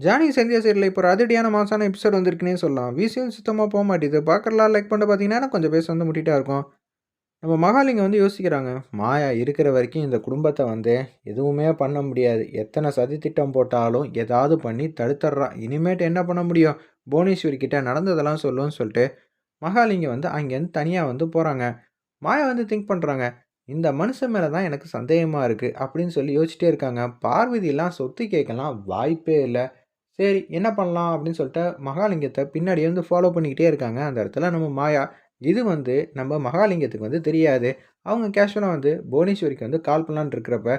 Johnny Sandhya சீரியலில் இப்போ ஒரு அதிரடியான மாசான எபிசோட் வந்திருக்குன்னே சொல்லலாம். விசியும் சுத்தமாக போக மாட்டேது. பார்க்கறலாம் லைக் பண்ணிட்டு பார்த்தீங்கன்னா கொஞ்சம் பேச வந்து முட்டிட்டா இருக்கும். நம்ம மகாலிங்கம் வந்து யோசிக்கிறாங்க மாயா இருக்கிற வரைக்கும் இந்த குடும்பத்தை வந்து எதுவுமே பண்ண முடியாது. எத்தனை சதி திட்டம் போட்டாலும் ஏதாவது பண்ணி தடுத்துட்றான். இனிமேட்டு என்ன பண்ண முடியும்? புவனேஸ்வரி கிட்ட நடந்ததெல்லாம் சொல்லுன்னு சொல்லிட்டு மகாலிங்கம் வந்து அங்கேருந்து தனியாக வந்து போகிறாங்க மாயா வந்து திங்க் பண்ணுறாங்க இந்த மனுஷன் மேலே தான் எனக்கு சந்தேகமாக இருக்குது அப்படின்னு சொல்லி யோசிச்சிட்டே இருக்காங்க. பார்வதியெல்லாம் சொத்து கேட்கலாம் வாய்ப்பே இல்லை. சரி என்ன பண்ணலாம் அப்படின்னு சொல்லிட்டு மகாலிங்கத்தை பின்னாடி வந்து ஃபாலோ பண்ணிக்கிட்டே இருக்காங்க. அந்த இடத்துல நம்ம மாயா இது வந்து நம்ம மகாலிங்கத்துக்கு வந்து தெரியாது. அவங்க கேஷுவலாக வந்து புவனேஸ்வரிக்கு வந்து கால் பண்ணலான்னு இருக்கிறப்ப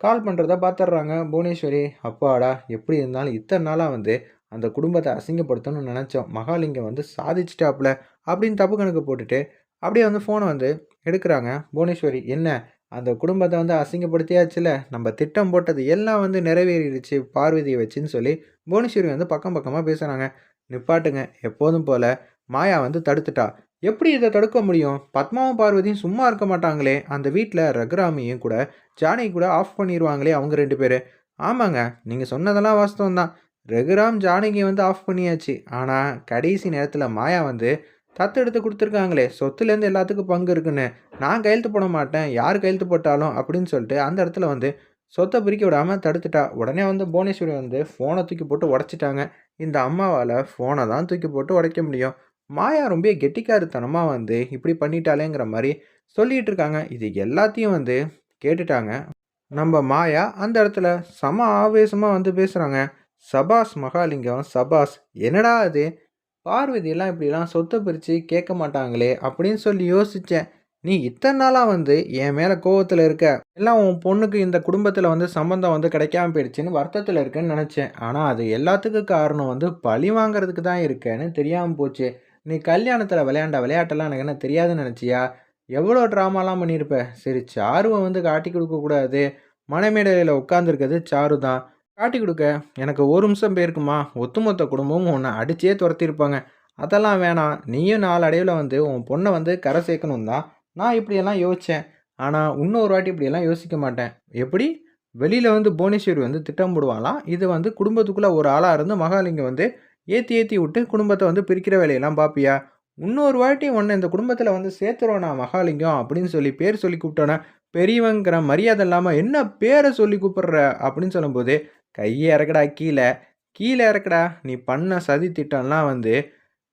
கால் பண்ணுறத பார்த்துட்றாங்க புவனேஸ்வரி. அப்பாடா எப்படி இருந்தாலும் இத்தனை நாளாக வந்து அந்த குடும்பத்தை அசிங்கப்படுத்தணும்னு நினச்சோம். மகாலிங்கம் வந்து சாதிச்சிட்டாப்புல அப்படின்னு தப்பு கணக்கு போட்டுட்டு அப்படியே வந்து ஃபோனை வந்து எடுக்கிறாங்க. புவனேஸ்வரி என்ன? அந்த குடும்பத்தை வந்து அசிங்கப்படுத்தியாச்சுல? நம்ம திட்டம் போட்டது எல்லாம் வந்து நிறைவேறிடுச்சு பார்வதியை வச்சுன்னு சொல்லி புவனேஸ்வரி வந்து பக்கம் பக்கமாக பேசுகிறாங்க நிப்பாட்டுங்க எப்போதும் போல் மாயா வந்து தடுத்துட்டா. எப்படி இதை தடுக்க முடியும்? பத்மாவும் பார்வதியும் சும்மா இருக்க மாட்டாங்களே. அந்த வீட்டில் ரகுராமியும் கூட ஜானகி கூட ஆஃப் பண்ணிடுவாங்களே அவங்க ரெண்டு பேர். ஆமாங்க நீங்கள் சொன்னதெல்லாம் வாஸ்தவம் தான் ரகுராம் ஜானகி வந்து ஆஃப் பண்ணியாச்சு. ஆனால் கடைசி நேரத்தில் மாயா வந்து தத்து எடுத்து கொடுத்துருக்காங்களே. சொத்துலேருந்து எல்லாத்துக்கும் பங்கு இருக்குன்னு. நான் கையெழுத்து போட மாட்டேன். யார் கையெழுத்து போட்டாலும் அப்படின்னு சொல்லிட்டு அந்த இடத்துல வந்து சொத்தை பிரிக்க விடாமல் தடுத்துட்டா. உடனே வந்து புவனேஸ்வரி வந்து ஃபோனை தூக்கி போட்டு உடச்சிட்டாங்க. இந்த அம்மாவால் ஃபோனை தான் தூக்கி போட்டு உடைக்க முடியும். மாயா ரொம்ப கெட்டிக்காருத்தனமாக வந்து இப்படி பண்ணிட்டாலேங்கிற மாதிரி சொல்லிகிட்டு இருக்காங்க. இது எல்லாத்தையும் வந்து கேட்டுட்டாங்க. நம்ம மாயா அந்த இடத்துல சம ஆவேசமாக வந்து பேசுகிறாங்க சபாஸ் மகாலிங்கம் சபாஸ் என்னடா அது பார்வதியெல்லாம் இப்படிலாம் சொத்தை பிரித்து கேட்க மாட்டாங்களே அப்படின்னு சொல்லி யோசித்தேன் நீ இத்தனை நாளாக வந்து என் மேலே கோவத்தில் இருக்க? எல்லாம் உன் பொண்ணுக்கு இந்த குடும்பத்தில் வந்து சம்மந்தம் வந்து கிடைக்காம போயிடுச்சுன்னு வருத்தத்தில் இருக்குன்னு நினச்சேன். ஆனால் அது எல்லாத்துக்கும் காரணம் வந்து பழி வாங்குறதுக்கு தான் இருக்கேன்னு தெரியாமல் போச்சு. நீ கல்யாணத்தில் விளையாண்ட விளையாட்டெல்லாம் எனக்கு என்ன தெரியாதுன்னு நினச்சியா? எவ்வளோ ட்ராமாலாம் பண்ணியிருப்ப? சரி சாருவை வந்து காட்டி கொடுக்கக்கூடாது மனைமேடையில் உட்காந்துருக்கிறது சாரு தான் காட்டி கொடுக்க. எனக்கு ஒரு நிமிஷம் போயிருக்குமா? ஒத்துமொத்த குடும்பமும் உன்னை அடிச்சே துரத்திருப்பாங்க. அதெல்லாம் வேணாம். நீயும் நாலு வந்து உன் பொண்ணை வந்து கரை சேர்க்கணும் தான் நான் இப்படியெல்லாம் யோசித்தேன் ஆனால் இன்னொரு வாட்டி இப்படியெல்லாம் யோசிக்க மாட்டேன். எப்படி? வெளியில் வந்து புவனேஸ்வரி வந்து திட்டம் போடுவாங்களாம் இது வந்து குடும்பத்துக்குள்ளே ஒரு ஆளாக இருந்து மகாலிங்கம் வந்து ஏற்றி ஏற்றி விட்டு குடும்பத்தை வந்து பிரிக்கிற வேலையெல்லாம் பார்ப்பியா இன்னொரு வாட்டி ஒன்று இந்த குடும்பத்தில் வந்து சேர்த்துருவோண்ணா மகாலிங்கம் அப்படின்னு சொல்லி பேர் சொல்லி கூப்பிட்டோன்னே பெரியவங்கிற மரியாதை இல்லாமல் என்ன பேரை சொல்லி கூப்பிட்ற அப்படின்னு சொல்லும்போது கையை இறக்கடா கீழே. கீழே இறக்கடா. நீ பண்ண சதி திட்டம்லாம் வந்து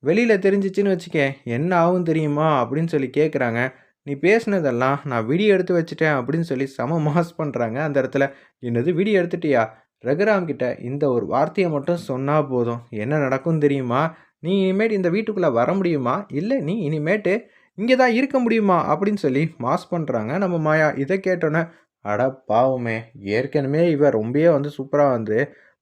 வெளியில் தெரிஞ்சிச்சின்னு வச்சுக்க என்ன ஆகும் தெரியுமா? அப்படின்னு சொல்லி கேட்குறாங்க நீ பேசுனதெல்லாம் நான் வீடியோ எடுத்து வச்சுட்டேன் அப்படின்னு சொல்லி செம மாஸ் பண்ணுறாங்க அந்த இடத்துல. என்னது வீடியோ எடுத்துட்டியா? ரகுராம் கிட்ட இந்த ஒரு வார்த்தையை மட்டும் சொன்னால் போதும். என்ன நடக்கும் தெரியுமா? நீ இனிமேட்டு இந்த வீட்டுக்குள்ளே வர முடியுமா? இல்லை நீ இனிமேட்டு இங்கே தான் இருக்க முடியுமா? அப்படின்னு சொல்லி மாஸ் பண்ணுறாங்க நம்ம மாயா. இதை கேட்டோன்னே அட பாவமே. ஏற்கனவே இவ ரொம்பவே வந்து சூப்பராக வந்து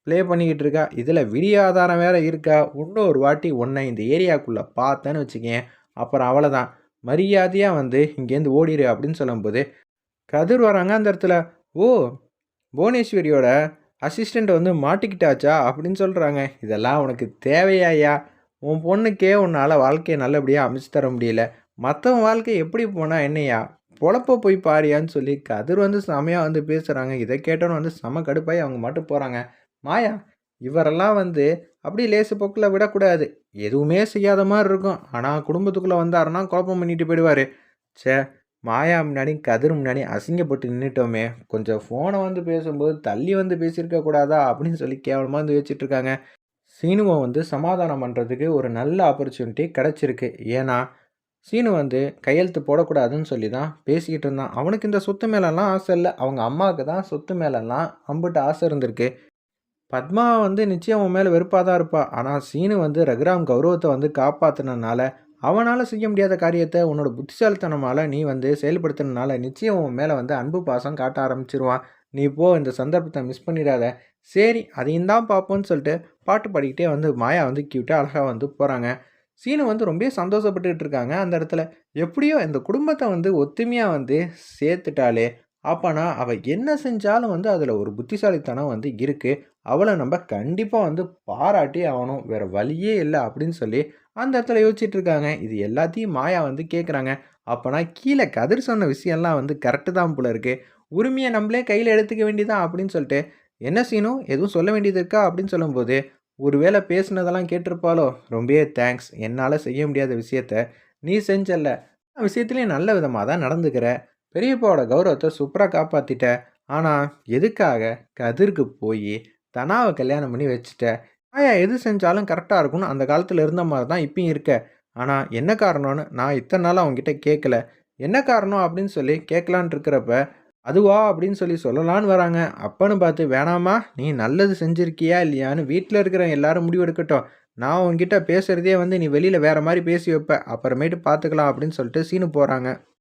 ப்ளே பண்ணிக்கிட்டு இருக்கா. இதில் விடிய ஆதாரம் வேறு இருக்கா? இன்னொரு வாட்டி ஒன்றை இந்த ஏரியாக்குள்ளே பார்த்தேன்னு வச்சுக்கேன். அப்புறம் அவ்வளோதான் மரியாதையாக வந்து இங்கேருந்து ஓடிடு அப்படின்னு சொல்லும்போது கதிர் வராங்க அந்த இடத்துல. ஓ புவனேஸ்வரியோட அசிஸ்டண்ட் வந்து மாட்டிக்கிட்டாச்சா அப்படின்னு சொல்கிறாங்க இதெல்லாம் உனக்கு தேவையாயா உன் பொண்ணுக்கே உன்னால் வாழ்க்கையை நல்லபடியாக அமைச்சு தர முடியல. மற்றவன் வாழ்க்கை எப்படி போனால் என்னையா? பொழப்ப போய் பாரியான்னு சொல்லி கதிர் வந்து செமையாக வந்து பேசுகிறாங்க இதை கேட்டோன்னு வந்து செம கடுப்பாய் அவங்க மட்டும் போகிறாங்க மாயா இவரெல்லாம் வந்து அப்படி லேசு போக்கில் விடக்கூடாது. எதுவுமே செய்யாத மாதிரி இருக்கும். ஆனால் குடும்பத்துக்குள்ளே வந்தாருன்னா குழப்பம் பண்ணிட்டு போயிடுவார். சே மாயா முன்னாடி கதிர் முன்னாடி அசிங்கப்பட்டு நின்றுட்டோமே கொஞ்சம் ஃபோனை வந்து பேசும்போது தள்ளி வந்து பேசியிருக்க கூடாதா அப்படின்னு சொல்லி கேவலமாக வந்து வச்சுட்டு இருக்காங்க. சீனுவை வந்து சமாதானம் பண்ணுறதுக்கு ஒரு நல்ல ஆப்பர்ச்சுனிட்டி கிடச்சிருக்கு. ஏன்னா சீனு வந்து கையெழுத்து போடக்கூடாதுன்னு சொல்லி தான் பேசிக்கிட்டு இருந்தான். அவனுக்கு இந்த சொத்து மேலெல்லாம் ஆசை இல்லை. அவங்க அம்மாவுக்கு தான் சொத்து மேலெல்லாம் அம்புட்டு ஆசை இருந்திருக்கு. பத்மா வந்து நிச்சயம் உன் மேலே வெறுப்பாக தான் இருப்பா. ஆனால் சீனு வந்து ரகுராம் கௌரவத்தை வந்து காப்பாற்றினால அவனால் செய்ய முடியாத காரியத்தை உன்னோட புத்திசாலித்தனமால் நீ வந்து செயல்படுத்தினால நிச்சயம் உன் மேலே வந்து அன்பு பாசம் காட்ட ஆரம்பிச்சிருவான். நீ போ இந்த சந்தர்ப்பத்தை மிஸ் பண்ணிடாத. சரி அதையும் தான் பார்ப்போன்னு சொல்லிட்டு பாட்டு பாடிக்கிட்டே வந்து மாயா வந்து கியூட்டாக அழகாக வந்து போகிறாங்க சீனு வந்து ரொம்ப சந்தோஷப்பட்டுக்கிட்டு இருக்காங்க. அந்த இடத்துல எப்படியோ இந்த குடும்பத்தை வந்து ஒத்துமையாக வந்து சேர்த்துட்டாலே அப்போனா அவள் என்ன செஞ்சாலும் வந்து அதில் ஒரு புத்திசாலித்தனம் வந்து இருக்குது அவளை நம்ம கண்டிப்பாக வந்து பாராட்டி ஆகணும். வேறு வழியே இல்லை அப்படின்னு சொல்லி அந்த இடத்துல யோசிச்சுட்டு இருக்காங்க. இது எல்லாத்தையும் மாயா வந்து கேட்குறாங்க அப்போனா கீழே கதிர் சொன்ன விஷயம்லாம் வந்து கரெக்டு தான் போல இருக்குது உரிமையை நம்மளே கையில் எடுத்துக்க வேண்டியதான் அப்படின்னு சொல்லிட்டு என்ன சீனும் எதுவும் சொல்ல வேண்டியது இருக்கா? அப்படின்னு சொல்லும்போது ஒருவேளை பேசுனதெல்லாம் கேட்டிருப்பாளோ? ரொம்பவே தேங்க்ஸ் என்னால் செய்ய முடியாத விஷயத்த நீ செஞ்சல்ல. விஷயத்துலேயும் விஷயத்துலையும் நல்ல விதமாக தான் நடந்துக்கிற. பெரியப்பாவோட கௌரவத்தை சூப்பராக காப்பாற்றிட்ட ஆனால் எதுக்காக கதிர்க்கு போய் தனாவை கல்யாணம் பண்ணி வச்சுட்ட? ஆயா எது செஞ்சாலும் கரெக்டாக இருக்கும்னு அந்த காலத்தில் இருந்த மாதிரி தான் இப்பயும் இருக்க. ஆனால் என்ன காரணம்னு நான் இத்தனை நாள் அவங்ககிட்ட கேட்கல என்ன காரணம் அப்படின்னு சொல்லி கேட்கலான் இருக்கிறப்ப அதுவா அப்படின்னு சொல்லி சொல்லலான்னு வராங்க. அப்பன்னு பார்த்து வேணாமா நீ நல்லது செஞ்சிருக்கியா இல்லையான்னு வீட்டில் இருக்கிற எல்லாரும் முடிவு எடுக்கட்டும் நான் உங்ககிட்ட பேசுகிறதே வந்து நீ வெளியில் வேறு மாதிரி பேசி வைப்ப. அப்புறமேட்டு பார்த்துக்கலாம் அப்படின்னு சொல்லிட்டு சீனு போகிறாங்க